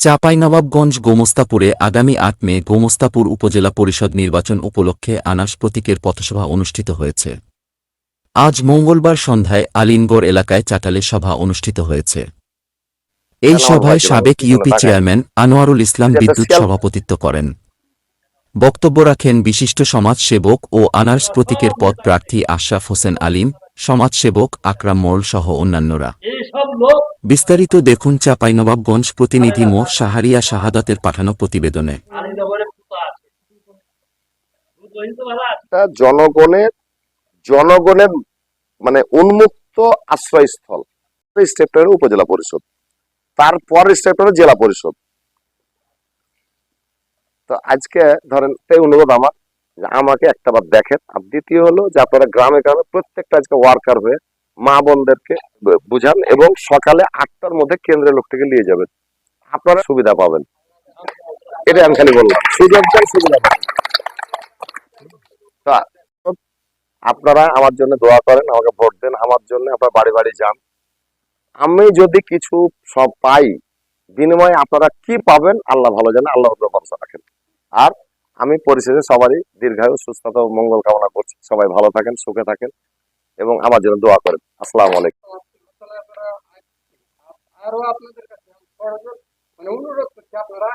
চাঁপাইনবাবগঞ্জ গোমস্তাপুরে আগামী আট মে গোমস্তাপুর উপজেলা পরিষদ নির্বাচন উপলক্ষে আনাস প্রতীকের পথসভা অনুষ্ঠিত হয়েছে। আজ মঙ্গলবার সন্ধ্যায় আলিনগড় এলাকায় চাটালে সভা অনুষ্ঠিত হয়েছে। এই সভায় সাবেক ইউপি চেয়ারম্যান আনোয়ারুল ইসলাম বিদ্যুৎ সভাপতিত্ব করেন। বক্তব্য রাখেন বিশিষ্ট সমাজসেবক ও আনার্স প্রতীকের পদ প্রার্থী আশরাফ হোসেন আলিম সমাজসেবক আকরাম মোল সহ অন্যান্যরা। বিস্তারিত দেখুন চাঁপাইনবাবগঞ্জ প্রতিনিধি মো. সাহারিয়া শাহাদাতের পাঠানো প্রতিবেদনে। জনগণের জনগণের মানে উন্মুক্ত আশ্রয়স্থল। এই স্টেপটা হলো উপজেলা পরিষদ। তারপর স্টেপটা হলো জেলা পরিষদ। তো আজকে ধরেন এই অনুরোধ আমার যে আমাকে একটা বার দেখেন। আর দ্বিতীয় হলো যে আপনারা গ্রামে গ্রামে প্রত্যেকটা আজকে ওয়ার্কার হয়ে মা বোনদেরকে বুঝান এবং সকালে আটটার মধ্যে কেন্দ্রের লোকটাকে নিয়ে যাবেন। আপনারা সুবিধা পাবেন। এটা আমি খালি বললাম। সুযোগ সুবিধা পাবেন আপনারা আমার জন্য দোয়া করেন, আমাকে ভোট দেন। আমার জন্য আপনার বাড়ি বাড়ি যান। আমি যদি কিছু সব পাই, বিনিময়ে আপনারা কি পাবেন, আল্লাহ ভালো জানে আল্লাহ রাখেন। আর আমি পরিশেষে সবারই দীর্ঘায়ু, সুস্থতা ও মঙ্গল কামনা করছি। সবাই ভালো থাকেন, সুখে থাকেন এবং আমার জন্য দোয়া করেন। আসসালাম আলাইকুম। আরও আপনাদের কাছে মানে অনুরোধ করছি আপনারা